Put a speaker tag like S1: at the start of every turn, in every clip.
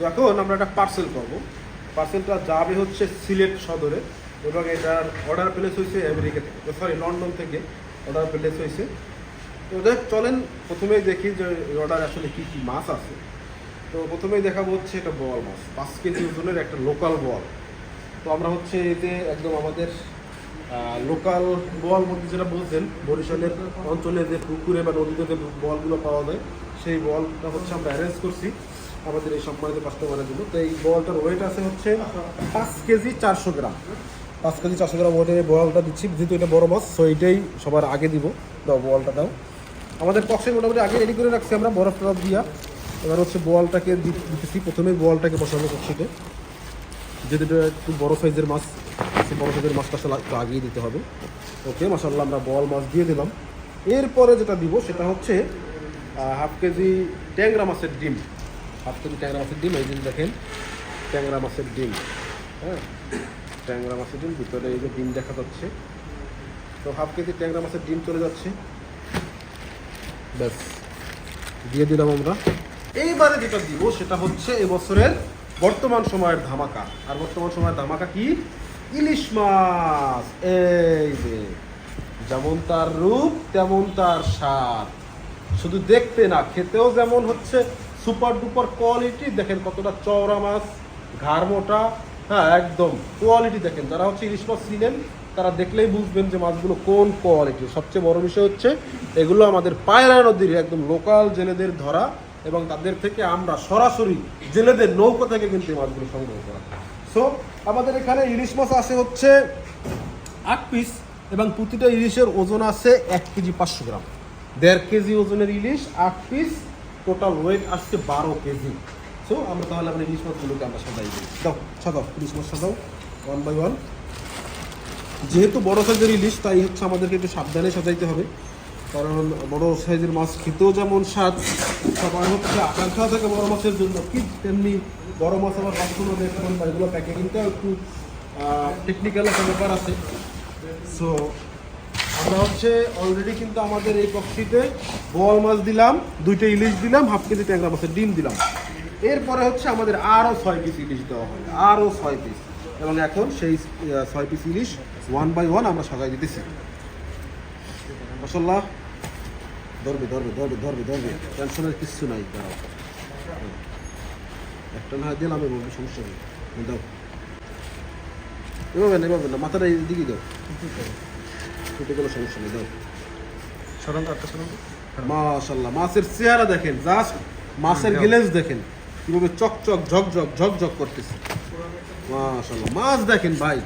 S1: তো এখন আমরা একটা পার্সেল করব। পার্সেলটা যাবে হচ্ছে সিলেট সদরে, এবং এটার অর্ডার প্লেস হয়েছে আমেরিকা থেকে। সরি লন্ডন থেকে অর্ডার প্লেস হয়েছে তো দেখ, চলেন, প্রথমেই দেখি যে অর্ডার আসলে কী কী মাছ আছে। তো প্রথমেই দেখাবো হচ্ছে এটা বল মাছ, পাঁচ কেজি ওজনের একটা লোকাল বল। তো আমরা হচ্ছে এতে একদম আমাদের লোকাল বল মধ্যে যেটা বলছেন, বরিশালের অঞ্চলে যে পুকুরে বা নদীতে যে বলগুলো পাওয়া যায়, সেই বলটা হচ্ছে আমরা অ্যারেঞ্জ করছি। আমাদের এই সম্মানিত কাস্টমারের জন্য। তো এই বলটার ওয়েট আছে হচ্ছে পাঁচ কেজি চারশো গ্রাম। পাঁচ কেজি চারশো গ্রাম ওয়েটে এই বলটা দিচ্ছি। যেহেতু এটা বড় মাছ সো এটাই সবার আগে দিব। দাও, বলটা দাও। আমাদের কক্সে মোটামুটি আগে রেডি করে রাখছি আমরা, বরফ টরফ দিয়া। এবার হচ্ছে বলটাকে দিতেছি। প্রথমেই বলটাকে বসাবো কক্সিতে যেহেতু এটা একটু বড় সাইজের মাছ, সেই বড় সাইজের মাছটা আসলে আগিয়ে দিতে হবে। ওকে মাসাল্লাহ আমরা বল মাছ দিয়ে দিলাম। এরপরে যেটা দিব, সেটা হচ্ছে হাফ কেজি ট্যাংরা মাছের ডিম। হাফ কেজি ট্যাংরা মাছের ডিম, এই দিন দেখেন, ট্যাংরা মাছের ডিম হ্যাঁ? ট্যাংরা মাছের ডিম, ভিতরে এই যে ডিম দেখা যাচ্ছে। তো হাফ কেজি ট্যাংরা মাছের ডিম চলে যাচ্ছে। ব্যাস, দিয়ে দিলাম আমরা। এইবারে যেটা দিব, সেটা হচ্ছে এবছরের বর্তমান সময়ের ধামাকা। আর বর্তমান সময়ের ধামাকা কি? ইলিশ মাছ। এই যে, যেমন তার রূপ, তেমন তার স্বাদ। শুধু দেখতে না, খেতেও যেমন হচ্ছে সুপার ডুপার কোয়ালিটি, দেখেন কতটা চওড়া মাছ, ঘাড় মোটা হ্যাঁ একদম কোয়ালিটি দেখেন। যারা হচ্ছে ইলিশ মাছ ছিলেন তারা দেখলেই বুঝবেন যে মাছগুলো কোন কোয়ালিটির সবচেয়ে বড় বিষয় হচ্ছে, এগুলো আমাদের পায়রা নদীর একদম লোকাল জেলেদের ধরা এবং তাদের থেকে আমরা সরাসরি জেলেদের নৌকো থেকে কিন্তু এই মাছগুলো সংগ্রহ করা সো আমাদের এখানে ইলিশ মাছ আসে হচ্ছে আট পিস এবং প্রতিটা ইলিশের ওজন আছে এক কেজি পাঁচশো গ্রাম। দেড় কেজি ওজনের ইলিশ, আট পিস টোটাল ওয়েট আসছে বারো কেজি। সো আমরা তাহলে আমরা ইলিশ মাছগুলোকে আমরা সাজাই দিই। দাও, সাজাও ইলিশ মাছ সাজাও ওয়ান বাই ওয়ান যেহেতু বড় সাইজের ইলিশ তাই হচ্ছে আমাদেরকে একটু সাবধানে সাজাইতে হবে। কারণ বড় সাইজের মাছ খেতেও যেমন স্বাদ সবার হচ্ছে আকাঙ্ক্ষা থাকে বড় মাছের জন্য। কি তেমনি বড় মাছ আবার মাছগুলো দেখবেন এগুলো প্যাকেজিংটাও একটু টেকনিক্যাল একটা ব্যাপার আছে। সো আমরা হচ্ছে অলরেডি কিন্তু আমাদের এই কক্ষিতে বল মাছ দিলাম, দুইটা ইলিশ দিলাম হাফ কেজি ট্যাংরা মাছের ডিম দিলাম। এরপরে হচ্ছে আমাদের আরও ছয় পিস ইলিশ দেওয়া হয়। আরও ছয় পিস এবং এখন সেই ছয় পিস ইলিশ ওয়ান বাই ওয়ান আমরা সাজাই দিতেছি। মশাল্লাহ ধরবে ধরবে ধরবে ধরবে ধরবে। টেনশনের কিচ্ছু নাই, দাঁড়াও। একটা না দিলাম এবং সমস্যা নেই। দাও। এভাবে না এভাবে না, মাথাটা এই দিকে দাও। কেটে গেলে সমস্যা নেই দাও।
S2: একটা
S1: মাশাল্লাহ মাছের চেহারা দেখেন জাস্ট মাছের গিলেজ দেখেন কীভাবে চকচক ঝকঝক ঝকঝক করতেছে। মাশাল্লাহ মাছ দেখেন ভাই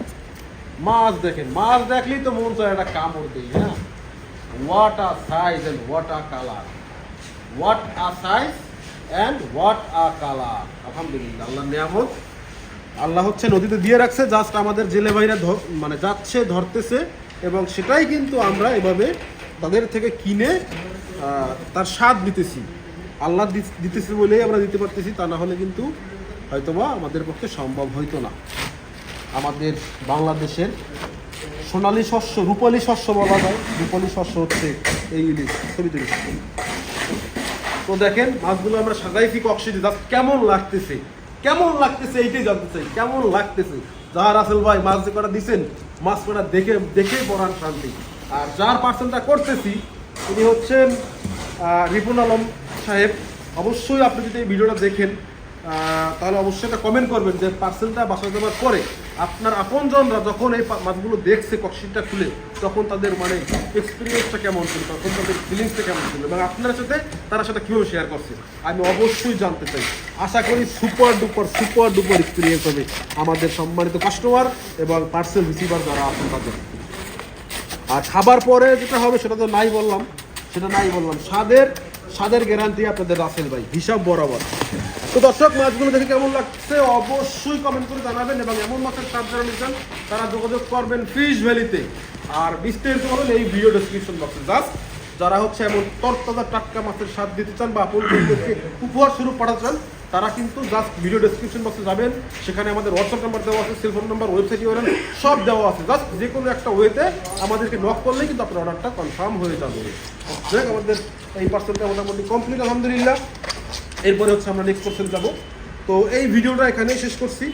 S1: মাছ দেখেন মাছ দেখলেই তো মন চায় একটা কামড় দিই হ্যাঁ? What a size and what a colour what a size and what a colour আলহামদুলিল্লাহ আল্লাহ নিয়ামত। আল্লাহ হচ্ছে নদীতে দিয়ে রাখছে জাস্ট আমাদের জেলে ভাইরা মানে যাচ্ছে ধরতেছে। এবং সেটাই কিন্তু আমরা এভাবে তাদের থেকে কিনে তার স্বাদ দিতেছি। আল্লাহ দিতেছে বলেই আমরা দিতে পারতেছি, তা না হলে কিন্তু হয়তোবা আমাদের পক্ষে সম্ভব হইতো না। আমাদের বাংলাদেশের সোনালী শস্য, রূপালী শস্য বলা যায়। রূপালী শস্য হচ্ছে এই ইলিশ ছবি তুলিস তো দেখেন, মাছগুলো আমরা সাজাইছি জাস্ট কেমন লাগতেছে। কেমন লাগতেছে এইটাই জানতে চাই। কেমন লাগতেছে? যাহার আসল ভাই মাছ যে কটা দিচ্ছেন মাছ কটা দেখে দেখে পড়ান শান্তি। আর যার পার্সেন্টটা করতেছি, তিনি হচ্ছেন রিপুন আলম সাহেব। অবশ্যই আপনি যদি এই ভিডিওটা দেখেন তাহলে অবশ্যই একটা কমেন্ট করবেন যে পার্সেলটা বাসা দেওয়ার পরে আপনার আপনজনরা যখন এই মাছগুলো দেখছে কক্সিটটা খুলে, তখন তাদের মানে এক্সপিরিয়েন্সটা কেমন ছিল? তখন তাদের ফিলিংসটা কেমন ছিল? এবং আপনার সাথে তারা সেটা কীভাবে শেয়ার করছে? আমি অবশ্যই জানতে চাই। আশা করি super duper super duper experience হবে আমাদের সম্মানিত কাস্টমার এবং পার্সেল রিসিভার যারা আছেন তাদের। আর খাবার পরে যেটা হবে, সেটা তো নাই বললাম। সেটা নাই বললাম। স্বাদের স্বাদের গ্যারান্টি আপনাদের রাসেল ভাই, হিসাব বরাবর। তো দর্শক, মাছগুলো দেখে কেমন লাগছে? অবশ্যই কমেন্ট করে জানাবেন এবং এমন মাছের স্বাদ যারা নিচ্ছেন, তারা যোগাযোগ করবেন ফিশ ভ্যালিতে আর বিস্তারিত করবেন এই ভিডিও ডিসক্রিপশন বক্সে জাস্ট যারা হচ্ছে এমন তরতাজা টাটকা মাছের স্বাদ দিতে চান বা আপনজনদেরকে উপহার স্বরূপ পাঠাতে চান তারা কিন্তু জাস্ট ভিডিও ডেসক্রিপশন বক্সে যাবেন, সেখানে আমাদের হোয়াটসঅ্যাপ নাম্বার দেওয়া আছে সেলফোন নাম্বার ওয়েবসাইট ইউআরএল সব দেওয়া আছে। জাস্ট যে কোনো একটা ওয়েতে আমাদেরকে নক করলেই কিন্তু আপনার অর্ডারটা কনফার্ম হয়ে যাবে। দেখ আমাদের এই পার্সেলটা মোটামুটি কমপ্লিট আলহামদুলিল্লাহ। এরপরে হচ্ছে আমরা নেক্সট পার্সেল যাব। তো এই ভিডিওটা এখানেই শেষ করছি।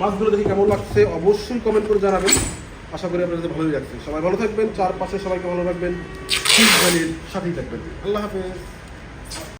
S1: মাছগুলো দেখে কেমন লাগছে অবশ্যই কমেন্ট করে জানাবেন। আশা করি আপনাদের ভালোই লাগছে। সবাই ভালো থাকবেন, চারপাশে সবাইকে ভালো রাখবেন। ঠিক সাথেই থাকবেন। আল্লাহ হাফেজ।